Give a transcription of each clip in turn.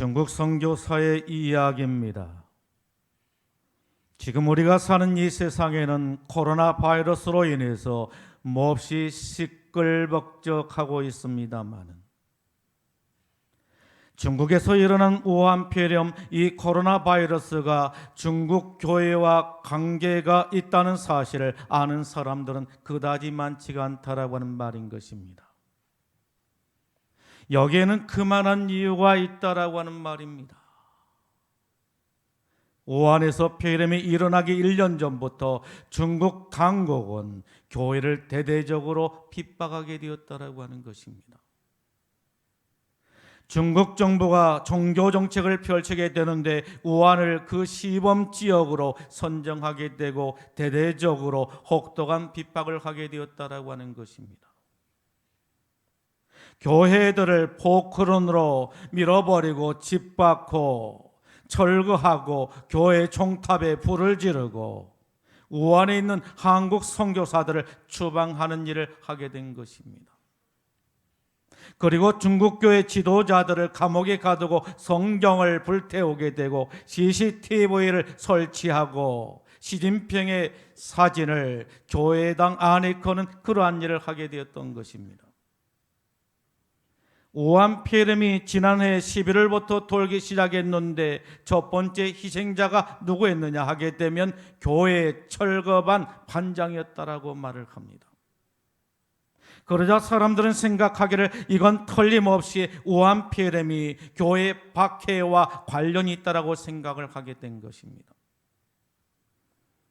중국 선교사의 이야기입니다. 지금 우리가 사는 이 세상에는 코로나 바이러스로 인해서 몹시 시끌벅적하고 있습니다만은 중국에서 일어난 우한 폐렴 이 코로나 바이러스가 중국 교회와 관계가 있다는 사실을 아는 사람들은 그다지 많지가 않다라고 하는 말인 것입니다. 여기에는 그만한 이유가 있다라고 하는 말입니다. 우한에서 폐렴이 일어나기 1년 전부터 중국 당국은 교회를 대대적으로 핍박하게 되었다라고 하는 것입니다. 중국 정부가 종교 정책을 펼치게 되는데 우한을 그 시범 지역으로 선정하게 되고 대대적으로 혹독한 핍박을 하게 되었다라고 하는 것입니다. 교회들을 포크론으로 밀어버리고 집박고 철거하고 교회 종탑에 불을 지르고 우한에 있는 한국 선교사들을 추방하는 일을 하게 된 것입니다. 그리고 중국 교회 지도자들을 감옥에 가두고 성경을 불태우게 되고 CCTV를 설치하고 시진핑의 사진을 교회당 안에 거는 그러한 일을 하게 되었던 것입니다. 우한 폐렴이 지난해 11월부터 돌기 시작했는데 첫 번째 희생자가 누구였느냐 하게 되면 교회 철거반 반장이었다라고 말을 합니다. 그러자 사람들은 생각하기를 이건 틀림없이 우한 폐렴이 교회 박해와 관련이 있다라고 생각을 하게 된 것입니다.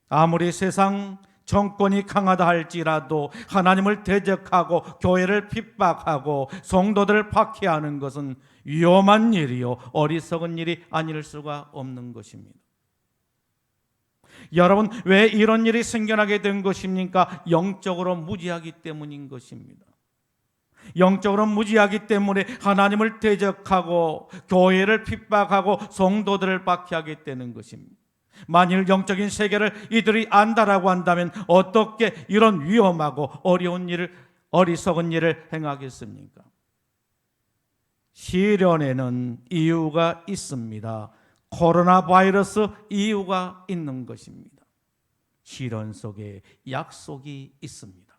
아무리 세상 정권이 강하다 할지라도 하나님을 대적하고 교회를 핍박하고 성도들을 박해하는 것은 위험한 일이요 어리석은 일이 아닐 수가 없는 것입니다. 여러분 왜 이런 일이 생겨나게 된 것입니까? 영적으로 무지하기 때문인 것입니다. 영적으로 무지하기 때문에 하나님을 대적하고 교회를 핍박하고 성도들을 박해하게 되는 것입니다. 만일 영적인 세계를 이들이 안다라고 한다면 어떻게 이런 위험하고 어려운 일을 어리석은 일을 행하겠습니까? 시련에는 이유가 있습니다. 코로나 바이러스 이유가 있는 것입니다. 시련 속에 약속이 있습니다.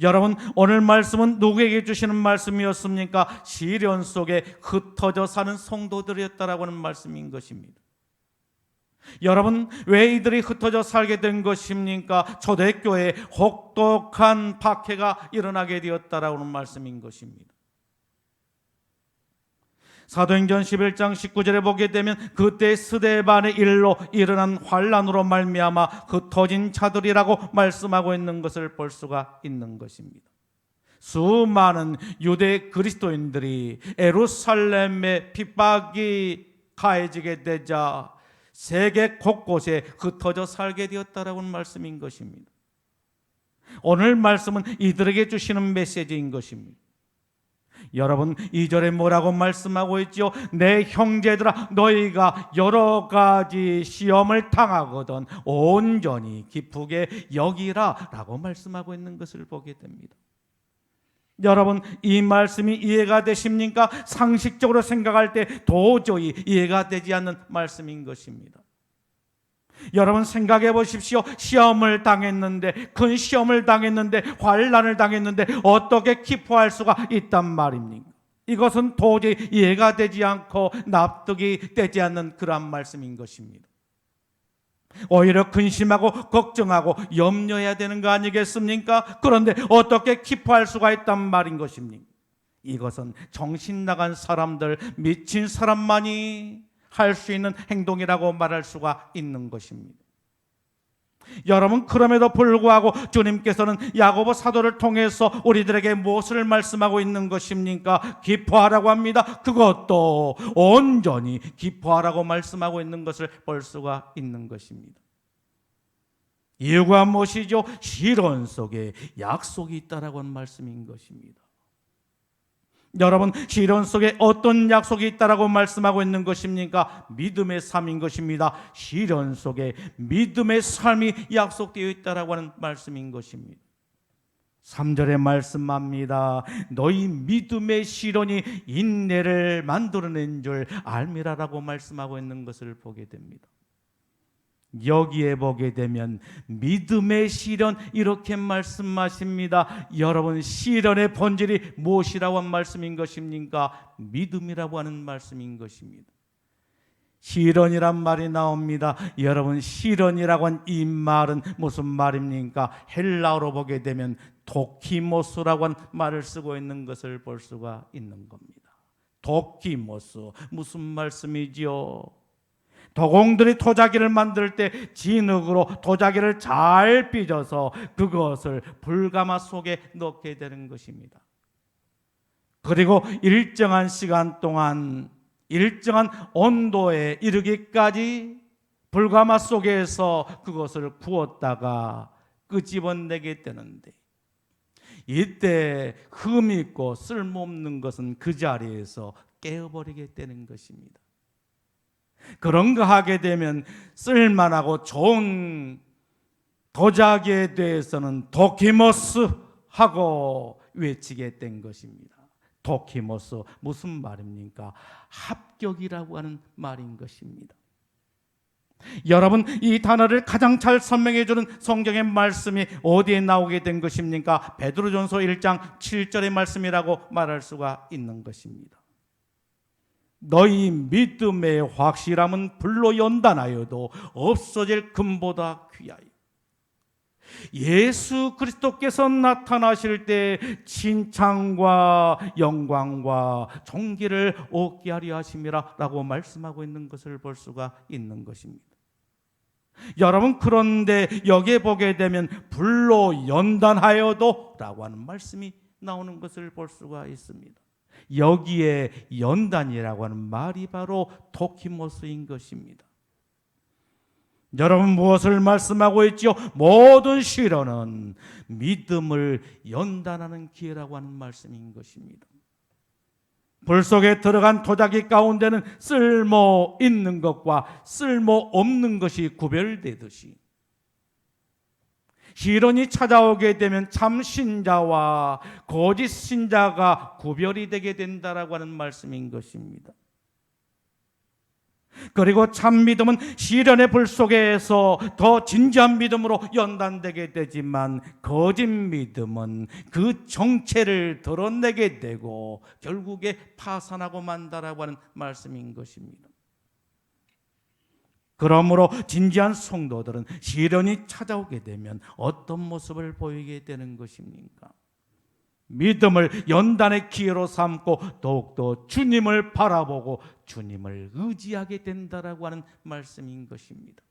여러분 오늘 말씀은 누구에게 주시는 말씀이었습니까? 시련 속에 흩어져 사는 성도들이었다라고 하는 말씀인 것입니다. 여러분 왜 이들이 흩어져 살게 된 것입니까? 초대교회에 혹독한 박해가 일어나게 되었다라고 하는 말씀인 것입니다. 사도행전 11장 19절에 보게 되면 그때 스데반의 일로 일어난 환란으로 말미암아 흩어진 자들이라고 말씀하고 있는 것을 볼 수가 있는 것입니다. 수많은 유대 그리스도인들이 에루살렘의 핍박이 가해지게 되자 세계 곳곳에 흩어져 살게 되었다라는 말씀인 것입니다. 오늘 말씀은 이들에게 주시는 메시지인 것입니다. 여러분 이절에 뭐라고 말씀하고 있지요? 내 형제들아 너희가 여러 가지 시험을 당하거든 온전히 기쁘게 여기라라고 말씀하고 있는 것을 보게 됩니다. 여러분 이 말씀이 이해가 되십니까? 상식적으로 생각할 때 도저히 이해가 되지 않는 말씀인 것입니다. 여러분 생각해 보십시오. 시험을 당했는데 큰 시험을 당했는데 환란을 당했는데 어떻게 기뻐할 수가 있단 말입니까? 이것은 도저히 이해가 되지 않고 납득이 되지 않는 그러한 말씀인 것입니다. 오히려 근심하고 걱정하고 염려해야 되는 거 아니겠습니까? 그런데 어떻게 기뻐할 수가 있단 말인 것입니까? 이것은 정신 나간 사람들, 미친 사람만이 할 수 있는 행동이라고 말할 수가 있는 것입니다. 여러분 그럼에도 불구하고 주님께서는 야고보 사도를 통해서 우리들에게 무엇을 말씀하고 있는 것입니까? 기뻐하라고 합니다. 그것도 온전히 기뻐하라고 말씀하고 있는 것을 볼 수가 있는 것입니다. 이유가 무엇이죠? 시련 속에 약속이 있다라고 하는 말씀인 것입니다. 여러분 시련 속에 어떤 약속이 있다라고 말씀하고 있는 것입니까? 믿음의 삶인 것입니다. 시련 속에 믿음의 삶이 약속되어 있다라고 하는 말씀인 것입니다. 3절에 말씀합니다. 너희 믿음의 시련이 인내를 만들어낸 줄 알미라라고 말씀하고 있는 것을 보게 됩니다. 여기에 보게 되면 믿음의 시련 이렇게 말씀하십니다. 여러분 시련의 본질이 무엇이라고 한 말씀인 것입니까? 믿음이라고 하는 말씀인 것입니다. 시련이란 말이 나옵니다. 여러분 시련이라고 한 이 말은 무슨 말입니까? 헬라어로 보게 되면 도키모스라고 한 말을 쓰고 있는 것을 볼 수가 있는 겁니다. 도키모스 무슨 말씀이지요? 도공들이 도자기를 만들 때 진흙으로 도자기를 잘 빚어서 그것을 불가마 속에 넣게 되는 것입니다. 그리고 일정한 시간 동안 일정한 온도에 이르기까지 불가마 속에서 그것을 구웠다가 끄집어내게 되는데 이때 흠 있고 쓸모없는 것은 그 자리에서 깨어버리게 되는 것입니다. 그런 거 하게 되면 쓸만하고 좋은 도자기에 대해서는 도키모스 하고 외치게 된 것입니다. 도키모스 무슨 말입니까? 합격이라고 하는 말인 것입니다. 여러분 이 단어를 가장 잘 설명해 주는 성경의 말씀이 어디에 나오게 된 것입니까? 베드로전서 1장 7절의 말씀이라고 말할 수가 있는 것입니다. 너희 믿음의 확실함은 불로 연단하여도 없어질 금보다 귀하여. 예수 그리스도께서 나타나실 때 칭찬과 영광과 존귀를 얻게 하려 하심이라라고 말씀하고 있는 것을 볼 수가 있는 것입니다. 여러분 그런데 여기에 보게 되면 불로 연단하여도라고 하는 말씀이 나오는 것을 볼 수가 있습니다. 여기에 연단이라고 하는 말이 바로 도키모스인 것입니다. 여러분 무엇을 말씀하고 있지요? 모든 시련은 믿음을 연단하는 기회라고 하는 말씀인 것입니다. 불 속에 들어간 도자기 가운데는 쓸모 있는 것과 쓸모 없는 것이 구별되듯이 시련이 찾아오게 되면 참 신자와 거짓 신자가 구별이 되게 된다라고 하는 말씀인 것입니다. 그리고 참 믿음은 시련의 불 속에서 더 진지한 믿음으로 연단되게 되지만 거짓 믿음은 그 정체를 드러내게 되고 결국에 파산하고 만다라고 하는 말씀인 것입니다. 그러므로 진지한 성도들은 시련이 찾아오게 되면 어떤 모습을 보이게 되는 것입니까? 믿음을 연단의 기회로 삼고 더욱더 주님을 바라보고 주님을 의지하게 된다라고 하는 말씀인 것입니다.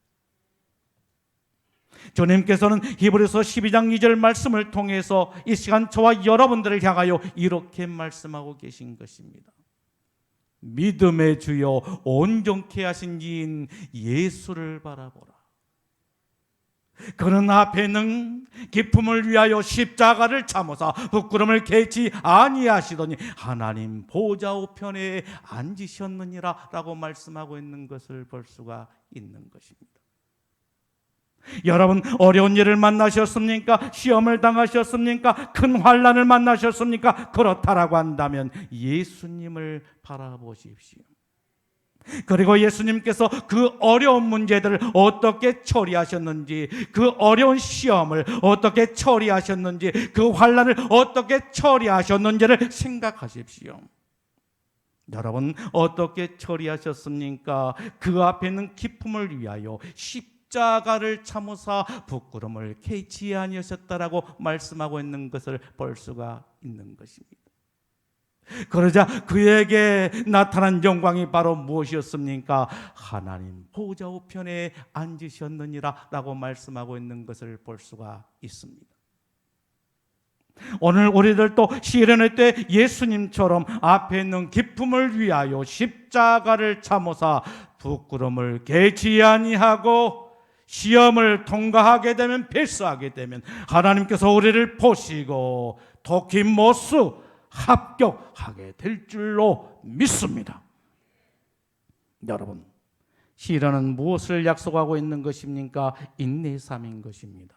주님께서는 히브리서 12장 2절 말씀을 통해서 이 시간 저와 여러분들을 향하여 이렇게 말씀하고 계신 것입니다. 믿음의 주요 온전케 하신 이인 예수를 바라보라. 그는 앞에는 기품을 위하여 십자가를 참으사 부끄럼을 개치 아니하시더니 하나님 보좌 우편에 앉으셨느니라라고 말씀하고 있는 것을 볼 수가 있는 것입니다. 여러분 어려운 일을 만나셨습니까? 시험을 당하셨습니까? 큰 환란을 만나셨습니까? 그렇다라고 한다면 예수님을 바라보십시오. 그리고 예수님께서 그 어려운 문제들을 어떻게 처리하셨는지, 그 어려운 시험을 어떻게 처리하셨는지, 그 환란을 어떻게 처리하셨는지를 생각하십시오. 여러분 어떻게 처리하셨습니까? 그 앞에 있는 기품을 위하여 십 자가를 참으사 부끄럼을 개치 아니하셨다라고 말씀하고 있는 것을 볼 수가 있는 것입니다. 그러자 그에게 나타난 영광이 바로 무엇이었습니까? 하나님 보좌 우편에 앉으셨느니라라고 말씀하고 있는 것을 볼 수가 있습니다. 오늘 우리들도 시련의 때 예수님처럼 앞에 있는 기품을 위하여 십자가를 참으사 부끄럼을 개치 아니하고 시험을 통과하게 되면 필수하게 되면 하나님께서 우리를 보시고 도키모스 합격하게 될 줄로 믿습니다. 여러분, 시련은 무엇을 약속하고 있는 것입니까? 인내의 삶인 것입니다.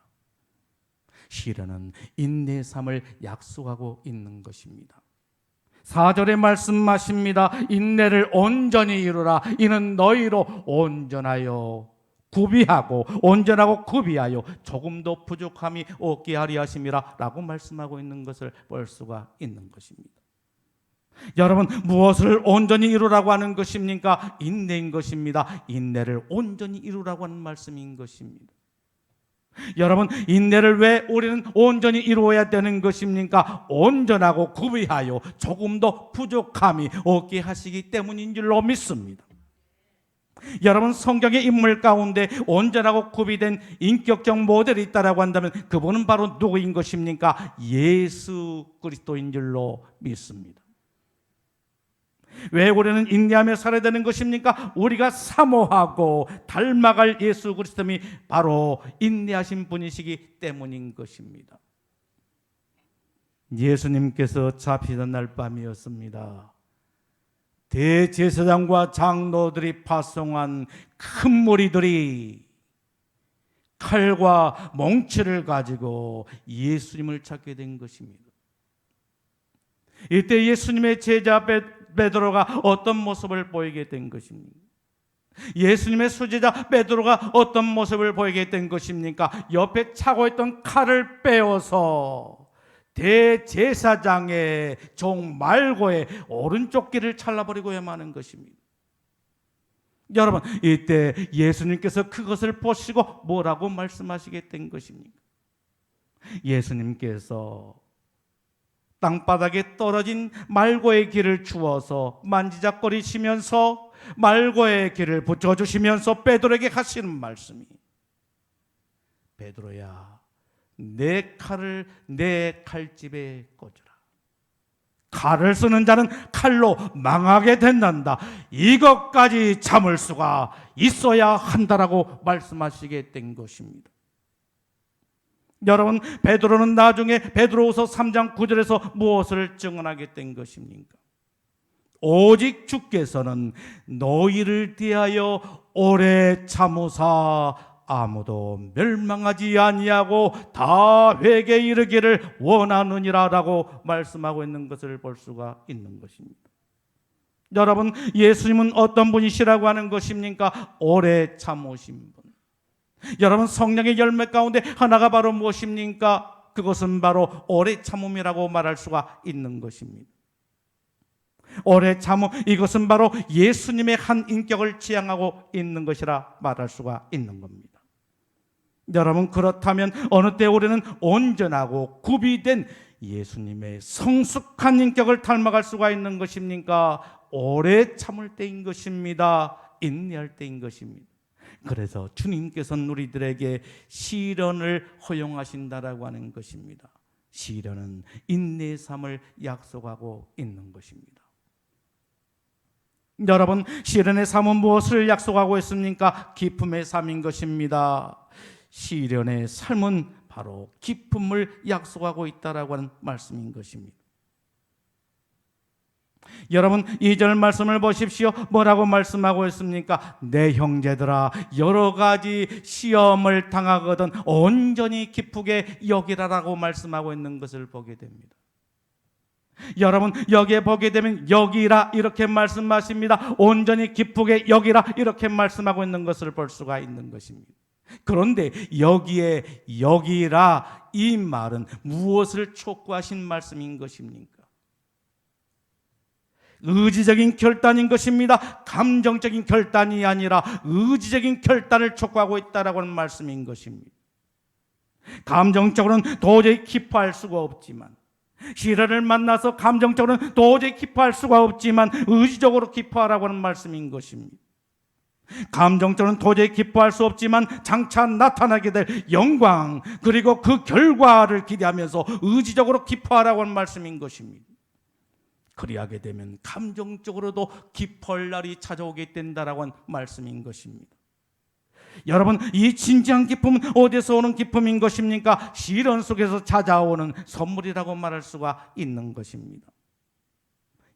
시련은 인내의 삶을 약속하고 있는 것입니다. 4절에 말씀하십니다. 인내를 온전히 이루라. 이는 너희로 온전하여 구비하고 온전하고 구비하여 조금도 부족함이 없게 하리 하심이라 라고 말씀하고 있는 것을 볼 수가 있는 것입니다. 여러분 무엇을 온전히 이루라고 하는 것입니까? 인내인 것입니다. 인내를 온전히 이루라고 하는 말씀인 것입니다. 여러분 인내를 왜 우리는 온전히 이루어야 되는 것입니까? 온전하고 구비하여 조금도 부족함이 없게 하시기 때문인 줄로 믿습니다. 여러분 성경의 인물 가운데 온전하고 구비된 인격적 모델이 있다라고 한다면 그분은 바로 누구인 것입니까? 예수 그리스도인 줄로 믿습니다. 왜 우리는 인내하며 살아야 되는 것입니까? 우리가 사모하고 닮아갈 예수 그리스도이 바로 인내하신 분이시기 때문인 것입니다. 예수님께서 잡히던 날 밤이었습니다. 대제사장과 장로들이 파송한 큰 무리들이 칼과 몽치를 가지고 예수님을 찾게 된 것입니다. 이때 예수님의 제자 베- 베드로가 어떤 모습을 보이게 된 것입니까? 예수님의 수제자 베드로가 어떤 모습을 보이게 된 것입니까? 옆에 차고 있던 칼을 빼어서 대제사장의 종 말고의 오른쪽 귀를 잘라버리고 야 마는 것입니다. 여러분, 이때 예수님께서 그것을 보시고 뭐라고 말씀하시게 된 것입니까? 예수님께서 땅바닥에 떨어진 말고의 길을 주어서 만지작거리시면서 말고의 길을 붙여주시면서 베드로에게 하시는 말씀이 베드로야 내 칼을 내 칼집에 꽂으라. 칼을 쓰는 자는 칼로 망하게 된단다. 이것까지 참을 수가 있어야 한다라고 말씀하시게 된 것입니다. 여러분 베드로는 나중에 베드로후서 3장 9절에서 무엇을 증언하게 된 것입니까? 오직 주께서는 너희를 대하여 오래 참으사 아무도 멸망하지 아니하고 다 회개 이르기를 원하느니라라고 말씀하고 있는 것을 볼 수가 있는 것입니다. 여러분 예수님은 어떤 분이시라고 하는 것입니까? 오래 참으신 분. 여러분 성령의 열매 가운데 하나가 바로 무엇입니까? 그것은 바로 오래 참음이라고 말할 수가 있는 것입니다. 오래 참음 이것은 바로 예수님의 한 인격을 지향하고 있는 것이라 말할 수가 있는 겁니다. 여러분 그렇다면 어느 때 우리는 온전하고 구비된 예수님의 성숙한 인격을 닮아갈 수가 있는 것입니까? 오래 참을 때인 것입니다. 인내할 때인 것입니다. 그래서 주님께서는 우리들에게 시련을 허용하신다라고 하는 것입니다. 시련은 인내의 삶을 약속하고 있는 것입니다. 여러분, 시련의 삶은 무엇을 약속하고 있습니까? 기쁨의 삶인 것입니다. 시련의 삶은 바로 기쁨을 약속하고 있다라고 하는 말씀인 것입니다. 여러분, 이 절 말씀을 보십시오. 뭐라고 말씀하고 있습니까? 내 형제들아, 여러 가지 시험을 당하거든 온전히 기쁘게 여기라라고 말씀하고 있는 것을 보게 됩니다. 여러분, 여기에 보게 되면 여기라 이렇게 말씀하십니다. 온전히 기쁘게 여기라 이렇게 말씀하고 있는 것을 볼 수가 있는 것입니다. 그런데 여기에 여기라 이 말은 무엇을 촉구하신 말씀인 것입니까? 의지적인 결단인 것입니다. 감정적인 결단이 아니라 의지적인 결단을 촉구하고 있다라고 하는 말씀인 것입니다. 감정적으로는 도저히 기뻐할 수가 없지만 시련을 만나서 감정적으로는 도저히 기뻐할 수가 없지만 의지적으로 기뻐하라고 하는 말씀인 것입니다. 감정적으로는 도저히 기뻐할 수 없지만 장차 나타나게 될 영광 그리고 그 결과를 기대하면서 의지적으로 기뻐하라고 하는 말씀인 것입니다. 그리하게 되면 감정적으로도 기뻐할 날이 찾아오게 된다라고 한 말씀인 것입니다. 여러분, 이 진지한 기쁨은 어디서 오는 기쁨인 것입니까? 시련 속에서 찾아오는 선물이라고 말할 수가 있는 것입니다.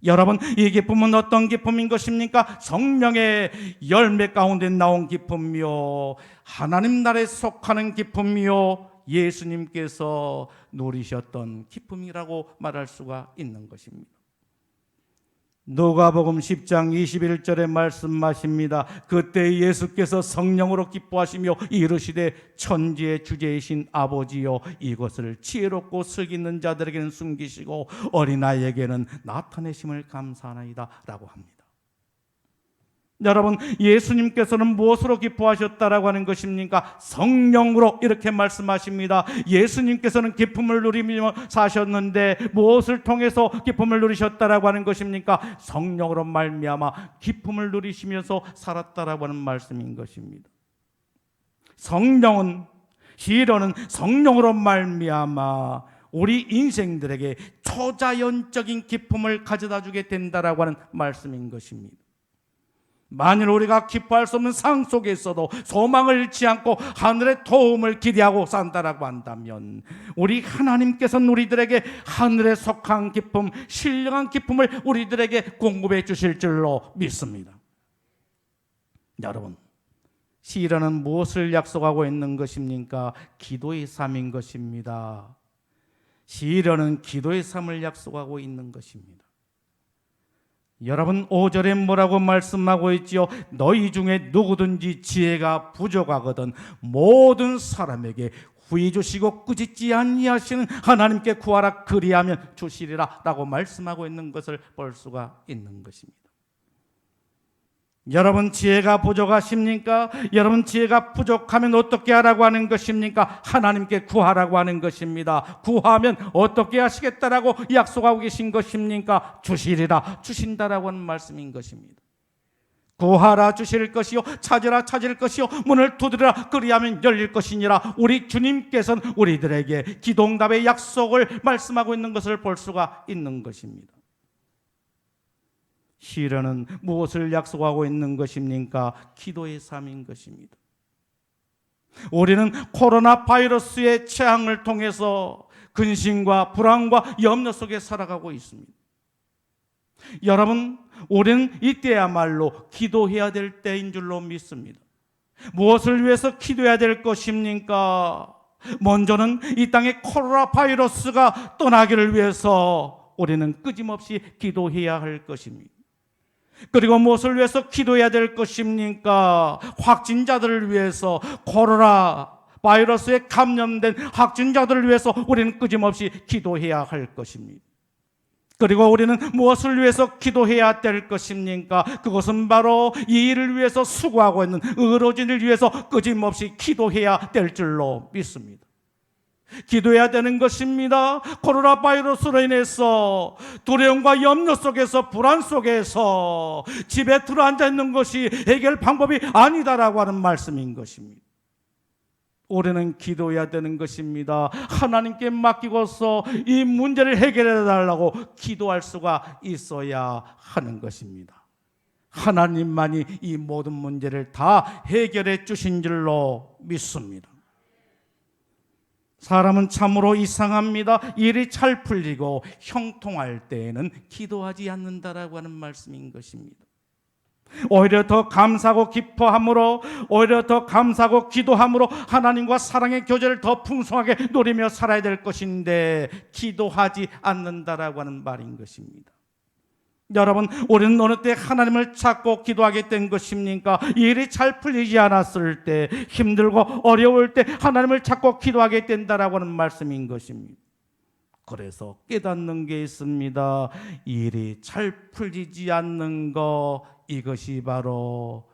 여러분, 이 기쁨은 어떤 기쁨인 것입니까? 성령의 열매 가운데 나온 기쁨이요. 하나님 나라에 속하는 기쁨이요. 예수님께서 누리셨던 기쁨이라고 말할 수가 있는 것입니다. 누가복음 10장 21절의 말씀하십니다. 그때 예수께서 성령으로 기뻐하시며 이르시되 천지의 주제이신 아버지여 이것을 지혜롭고 슬기는 자들에게는 숨기시고 어린아이에게는 나타내심을 감사하나이다라고 합니다. 여러분, 예수님께서는 무엇으로 기뻐하셨다라고 하는 것입니까? 성령으로 이렇게 말씀하십니다. 예수님께서는 기쁨을 누리며 사셨는데 무엇을 통해서 기쁨을 누리셨다라고 하는 것입니까? 성령으로 말미암아 기쁨을 누리시면서 살았다라고 하는 말씀인 것입니다. 성령은 시련은 성령으로 말미암아 우리 인생들에게 초자연적인 기쁨을 가져다 주게 된다라고 하는 말씀인 것입니다. 만일 우리가 기뻐할 수 없는 상황 속에 있어도 소망을 잃지 않고 하늘의 도움을 기대하고 산다라고 한다면 우리 하나님께서는 우리들에게 하늘에 속한 기쁨, 신령한 기쁨을 우리들에게 공급해 주실 줄로 믿습니다. 여러분, 시련은 무엇을 약속하고 있는 것입니까? 기도의 삶인 것입니다. 시련은 기도의 삶을 약속하고 있는 것입니다. 여러분 5절에 뭐라고 말씀하고 있지요? 너희 중에 누구든지 지혜가 부족하거든 모든 사람에게 후히 주시고 꾸짖지 아니하시는 하나님께 구하라 그리하면 주시리라라고 말씀하고 있는 것을 볼 수가 있는 것입니다. 여러분 지혜가 부족하십니까? 여러분 지혜가 부족하면 어떻게 하라고 하는 것입니까? 하나님께 구하라고 하는 것입니다. 구하면 어떻게 하시겠다라고 약속하고 계신 것입니까? 주시리라 주신다라고 하는 말씀인 것입니다. 구하라 주실 것이요 찾으라 찾을 것이요 문을 두드리라 그리하면 열릴 것이니라 우리 주님께서는 우리들에게 기도응답의 약속을 말씀하고 있는 것을 볼 수가 있는 것입니다. 시련은 무엇을 약속하고 있는 것입니까? 기도의 삶인 것입니다. 우리는 코로나 바이러스의 재앙을 통해서 근심과 불안과 염려 속에 살아가고 있습니다. 여러분, 우리는 이때야말로 기도해야 될 때인 줄로 믿습니다. 무엇을 위해서 기도해야 될 것입니까? 먼저는 이 땅의 코로나 바이러스가 떠나기를 위해서 우리는 끊임없이 기도해야 할 것입니다. 그리고 무엇을 위해서 기도해야 될 것입니까? 확진자들을 위해서 코로나 바이러스에 감염된 확진자들을 위해서 우리는 끊임없이 기도해야 할 것입니다. 그리고 우리는 무엇을 위해서 기도해야 될 것입니까? 그것은 바로 이 일을 위해서 수고하고 있는 의료진을 위해서 끊임없이 기도해야 될 줄로 믿습니다. 기도해야 되는 것입니다. 코로나 바이러스로 인해서 두려움과 염려 속에서 불안 속에서 집에 들어앉아 있는 것이 해결 방법이 아니다라고 하는 말씀인 것입니다. 올해는 기도해야 되는 것입니다. 하나님께 맡기고서 이 문제를 해결해 달라고 기도할 수가 있어야 하는 것입니다. 하나님만이 이 모든 문제를 다 해결해 주신 줄로 믿습니다. 사람은 참으로 이상합니다. 일이 잘 풀리고 형통할 때에는 기도하지 않는다라고 하는 말씀인 것입니다. 오히려 더 감사하고 기뻐함으로 오히려 더 감사하고 기도함으로 하나님과 사랑의 교제를 더 풍성하게 누리며 살아야 될 것인데 기도하지 않는다라고 하는 말인 것입니다. 여러분, 우리는 어느 때 하나님을 찾고 기도하게 된 것입니까? 일이 잘 풀리지 않았을 때, 힘들고 어려울 때 하나님을 찾고 기도하게 된다라고 하는 말씀인 것입니다. 그래서 깨닫는 게 있습니다. 일이 잘 풀리지 않는 거, 이것이 바로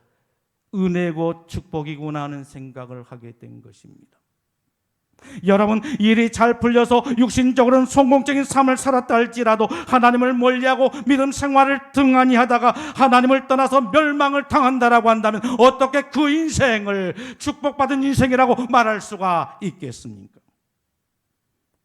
은혜고 축복이구나 하는 생각을 하게 된 것입니다. 여러분 일이 잘 풀려서 육신적으로는 성공적인 삶을 살았다 할지라도 하나님을 멀리하고 믿음 생활을 등한히 하다가 하나님을 떠나서 멸망을 당한다라고 한다면 어떻게 그 인생을 축복받은 인생이라고 말할 수가 있겠습니까?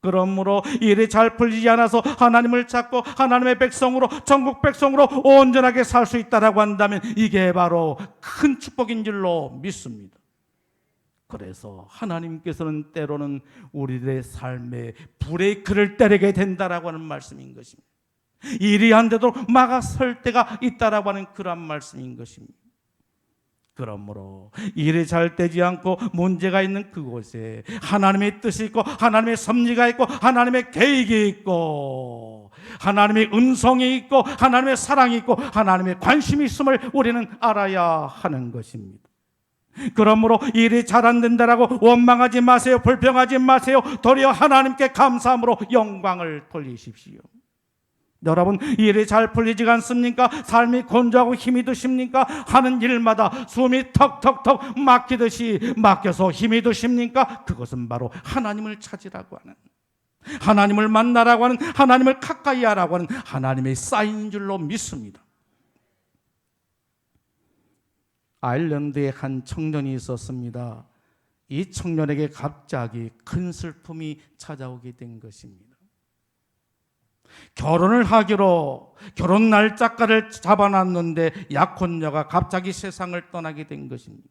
그러므로 일이 잘 풀리지 않아서 하나님을 찾고 하나님의 백성으로 전국 백성으로 온전하게 살 수 있다라고 한다면 이게 바로 큰 축복인 줄로 믿습니다. 그래서 하나님께서는 때로는 우리들의 삶에 브레이크를 때리게 된다라고 하는 말씀인 것입니다. 일이 안 되도록 막아설 때가 있다라고 하는 그런 말씀인 것입니다. 그러므로 일이 잘 되지 않고 문제가 있는 그곳에 하나님의 뜻이 있고 하나님의 섭리가 있고 하나님의 계획이 있고 하나님의 음성이 있고 하나님의 사랑이 있고 하나님의 관심이 있음을 우리는 알아야 하는 것입니다. 그러므로 일이 잘 안 된다라고 원망하지 마세요. 불평하지 마세요. 도리어 하나님께 감사함으로 영광을 돌리십시오. 여러분 일이 잘 풀리지 않습니까? 삶이 건조하고 힘이 드십니까? 하는 일마다 숨이 턱턱턱 막히듯이 막혀서 힘이 드십니까? 그것은 바로 하나님을 찾으라고 하는 하나님을 만나라고 하는 하나님을 가까이 하라고 하는 하나님의 사인인 줄로 믿습니다. 아일랜드에 한 청년이 있었습니다. 이 청년에게 갑자기 큰 슬픔이 찾아오게 된 것입니다. 결혼을 하기로 결혼 날짜가를 잡아놨는데 약혼녀가 갑자기 세상을 떠나게 된 것입니다.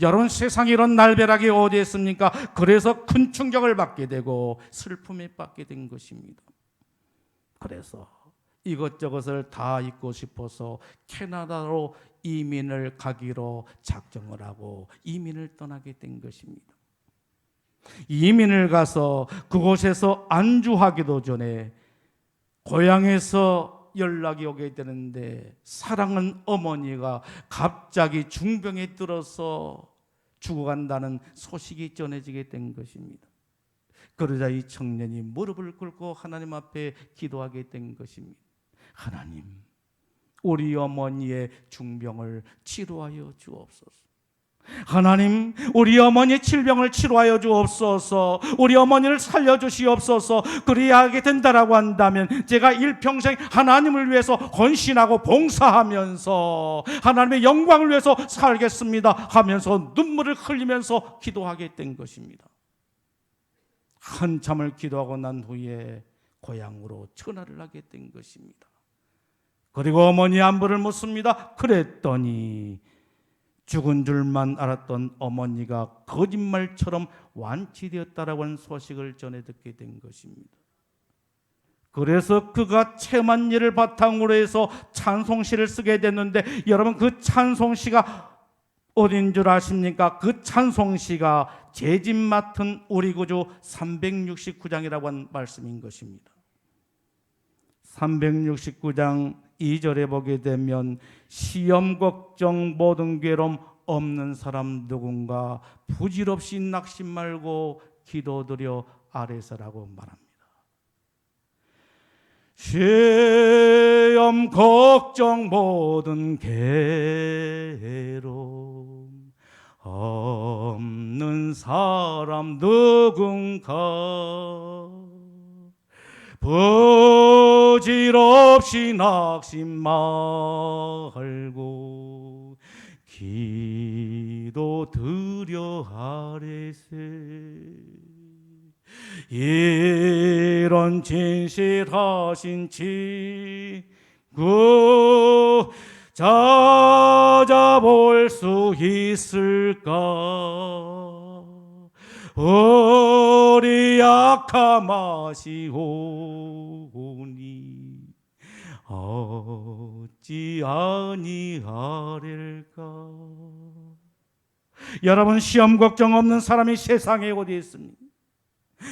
여러분 세상에 이런 날벼락이 어디 있습니까? 그래서 큰 충격을 받게 되고 슬픔에 빠게 된 것입니다. 그래서 이것저것을 다 잊고 싶어서 캐나다로 이민을 가기로 작정을 하고 이민을 떠나게 된 것입니다. 이민을 가서 그곳에서 안주하기도 전에 고향에서 연락이 오게 되는데 사랑하는 어머니가 갑자기 중병에 들어서 죽어간다는 소식이 전해지게 된 것입니다. 그러자 이 청년이 무릎을 꿇고 하나님 앞에 기도하게 된 것입니다. 하나님, 우리 어머니의 중병을 치료하여 주옵소서. 하나님, 우리 어머니의 질병을 치료하여 주옵소서. 우리 어머니를 살려 주시옵소서. 그리야 하게 된다라고 한다면 제가 일평생 하나님을 위해서 헌신하고 봉사하면서 하나님의 영광을 위해서 살겠습니다 하면서 눈물을 흘리면서 기도하게 된 것입니다. 한참을 기도하고 난 후에 고향으로 전화를 하게 된 것입니다. 그리고 어머니 안부를 묻습니다. 그랬더니 죽은 줄만 알았던 어머니가 거짓말처럼 완치되었다라고 하는 소식을 전해 듣게 된 것입니다. 그래서 그가 체만 일을 바탕으로 해서 찬송시를 쓰게 됐는데 여러분 그 찬송시가 어딘 줄 아십니까? 그 찬송시가 제 집 맡은 우리 구주 369장이라고 한 말씀인 것입니다. 369장 2절에 보게 되면 시험 걱정 모든 괴로움 없는 사람 누군가 부질없이 낙심 말고 기도드려 아래서라고 말합니다. 시험 걱정 모든 괴로움 없는 사람 누군가 부질없이 낙심 말고 기도 드려 아래세. 이런 진실하신 친구 찾아볼 수 있을까 우리 약함하시오니 어찌 아니하릴까 여러분 시험 걱정 없는 사람이 세상에 어디 있습니까?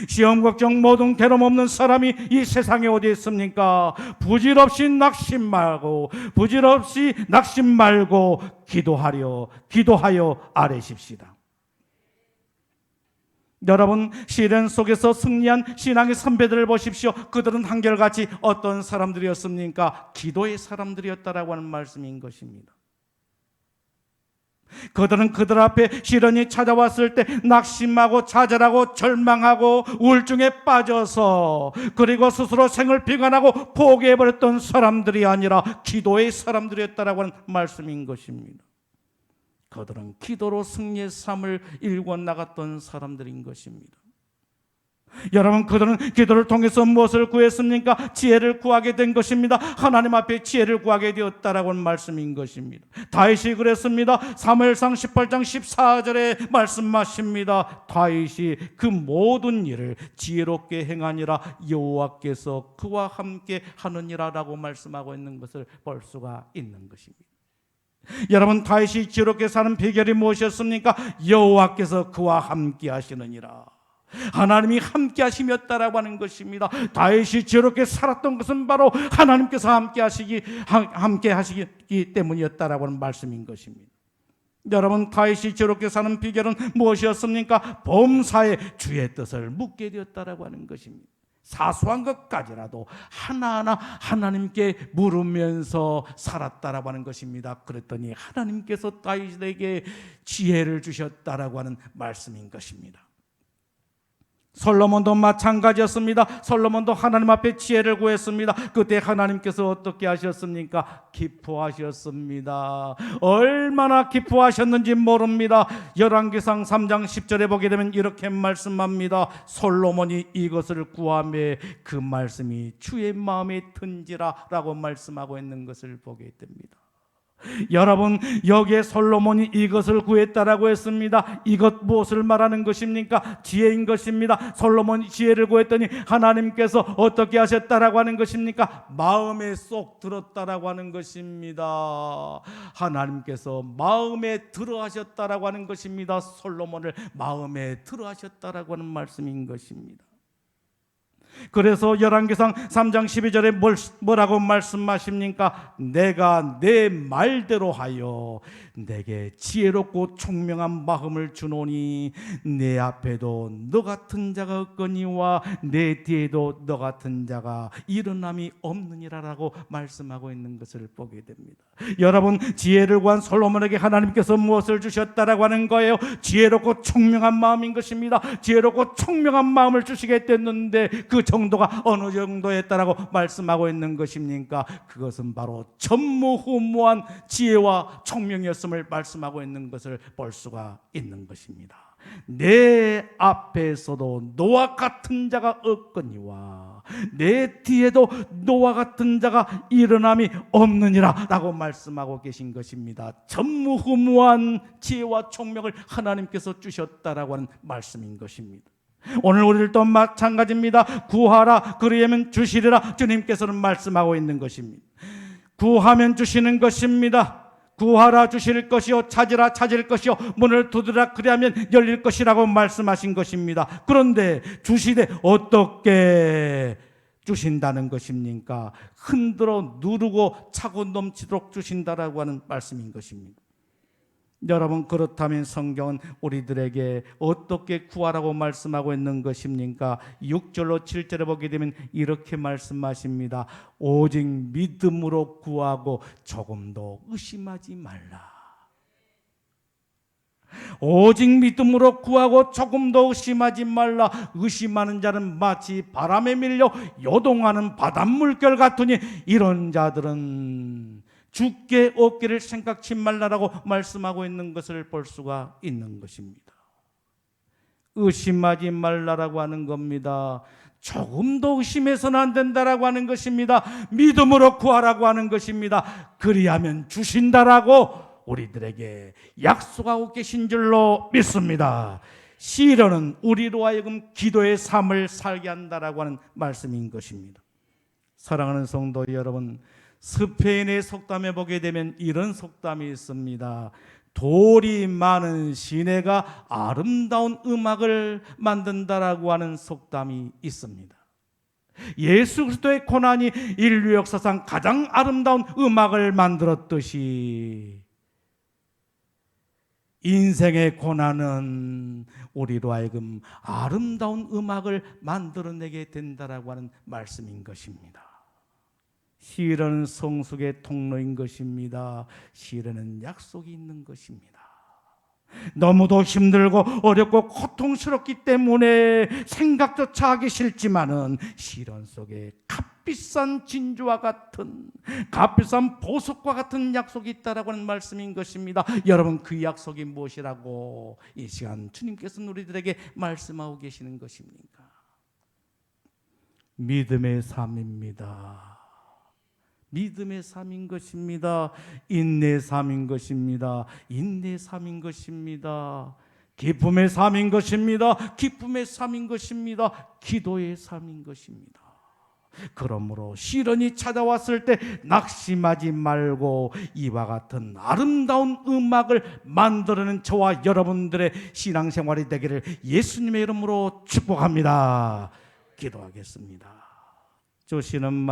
시험 걱정 모든 괴로움 없는 사람이 이 세상에 어디 있습니까? 부질없이 낙심 말고 부질없이 낙심 말고 기도하려 기도하여 아뢰십시다. 여러분 시련 속에서 승리한 신앙의 선배들을 보십시오. 그들은 한결같이 어떤 사람들이었습니까? 기도의 사람들이었다라고 하는 말씀인 것입니다. 그들은 그들 앞에 시련이 찾아왔을 때 낙심하고 좌절하고 절망하고 우울증에 빠져서 그리고 스스로 생을 비관하고 포기해버렸던 사람들이 아니라 기도의 사람들이었다라고 하는 말씀인 것입니다. 그들은 기도로 승리의 삶을 일궈 나갔던 사람들인 것입니다. 여러분 그들은 기도를 통해서 무엇을 구했습니까? 지혜를 구하게 된 것입니다. 하나님 앞에 지혜를 구하게 되었다라고 하는 말씀인 것입니다. 다윗이 그랬습니다. 사무엘상 18장 14절에 말씀하십니다. 다윗이 그 모든 일을 지혜롭게 행하니라 여호와께서 그와 함께 하느니라라고 말씀하고 있는 것을 볼 수가 있는 것입니다. 여러분 다윗이 지롭게 사는 비결이 무엇이었습니까? 여호와께서 그와 함께 하시느니라. 하나님이 함께 하심이었다라고 하는 것입니다. 다윗이 지롭게 살았던 것은 바로 하나님께서 함께 하시기 하- 함께 하시기 때문이었다라고 하는 말씀인 것입니다. 여러분 다윗이 저렇게 사는 비결은 무엇이었습니까? 범사에 주의 뜻을 묻게 되었다라고 하는 것입니다. 사소한 것까지라도 하나하나 하나님께 물으면서 살았다라고 하는 것입니다. 그랬더니 하나님께서 다윗에게 지혜를 주셨다라고 하는 말씀인 것입니다. 솔로몬도 마찬가지였습니다. 솔로몬도 하나님 앞에 지혜를 구했습니다. 그때 하나님께서 어떻게 하셨습니까? 기뻐하셨습니다. 얼마나 기뻐하셨는지 모릅니다. 열왕기상 3장 10절에 보게 되면 이렇게 말씀합니다. 솔로몬이 이것을 구함에 그 말씀이 주의 마음에 든지라라고 말씀하고 있는 것을 보게 됩니다. 여러분 여기에 솔로몬이 이것을 구했다라고 했습니다. 이것 무엇을 말하는 것입니까? 지혜인 것입니다. 솔로몬이 지혜를 구했더니 하나님께서 어떻게 하셨다라고 하는 것입니까? 마음에 쏙 들었다라고 하는 것입니다. 하나님께서 마음에 들어 하셨다라고 하는 것입니다. 솔로몬을 마음에 들어 하셨다라고 하는 말씀인 것입니다. 그래서 열왕기상 3장 12절에 뭘, 뭐라고 말씀하십니까? 내가 내 말대로 하여 내게 지혜롭고 총명한 마음을 주노니 내 앞에도 너 같은 자가 없거니와 내 뒤에도 너 같은 자가 일어남이 없느니라라고 말씀하고 있는 것을 보게 됩니다. 여러분 지혜를 구한 솔로몬에게 하나님께서 무엇을 주셨다라고 하는 거예요? 지혜롭고 총명한 마음인 것입니다. 지혜롭고 총명한 마음을 주시게 됐는데 그 정도가 어느 정도였다라고 말씀하고 있는 것입니까? 그것은 바로 전무후무한 지혜와 총명이었음을 말씀하고 있는 것을 볼 수가 있는 것입니다. 내 앞에서도 너와 같은 자가 없거니와 내 뒤에도 너와 같은 자가 일어남이 없느니라라고 말씀하고 계신 것입니다. 전무후무한 지혜와 총명을 하나님께서 주셨다라고 하는 말씀인 것입니다. 오늘 우리들도 마찬가지입니다. 구하라 그리하면 주시리라 주님께서는 말씀하고 있는 것입니다. 구하면 주시는 것입니다. 구하라 주실 것이요 찾으라 찾을 것이요 문을 두드라 그리하면 열릴 것이라고 말씀하신 것입니다. 그런데 주시되 어떻게 주신다는 것입니까? 흔들어 누르고 차고 넘치도록 주신다라고 하는 말씀인 것입니다. 여러분 그렇다면 성경은 우리들에게 어떻게 구하라고 말씀하고 있는 것입니까? 6절로 7절에 보게 되면 이렇게 말씀하십니다. 오직 믿음으로 구하고 조금도 의심하지 말라. 오직 믿음으로 구하고 조금도 의심하지 말라. 의심하는 자는 마치 바람에 밀려 요동하는 바닷물결 같으니 이런 자들은 죽게 없기를 생각치 말라라고 말씀하고 있는 것을 볼 수가 있는 것입니다. 의심하지 말라라고 하는 겁니다. 조금도 의심해서는 안 된다라고 하는 것입니다. 믿음으로 구하라고 하는 것입니다. 그리하면 주신다라고 우리들에게 약속하고 계신 줄로 믿습니다. 시련은 우리로 하여금 기도의 삶을 살게 한다라고 하는 말씀인 것입니다. 사랑하는 성도 여러분, 스페인의 속담에 보게 되면 이런 속담이 있습니다. 돌이 많은 시내가 아름다운 음악을 만든다라고 하는 속담이 있습니다. 예수 그리스도의 고난이 인류 역사상 가장 아름다운 음악을 만들었듯이 인생의 고난은 우리로 하여금 아름다운 음악을 만들어내게 된다라고 하는 말씀인 것입니다. 시련은 성숙의 통로인 것입니다. 시련은 약속이 있는 것입니다. 너무도 힘들고 어렵고 고통스럽기 때문에 생각조차 하기 싫지만은 시련 속에 값비싼 진주와 같은 값비싼 보석과 같은 약속이 있다라고 하는 말씀인 것입니다. 여러분 그 약속이 무엇이라고 이 시간 주님께서는 우리들에게 말씀하고 계시는 것입니까? 믿음의 삶입니다. 믿음의 삶인 것입니다. 인내 삶인 것입니다. 인내 삶인 것입니다. 기쁨의 삶인 것입니다. 기쁨의 삶인 것입니다. 기도의 삶인 것입니다. 그러므로 시련이 찾아왔을 때 낙심하지 말고 이와 같은 아름다운 음악을 만들어낸 저와 여러분들의 신앙생활이 되기를 예수님의 이름으로 축복합니다. 기도하겠습니다. 주시는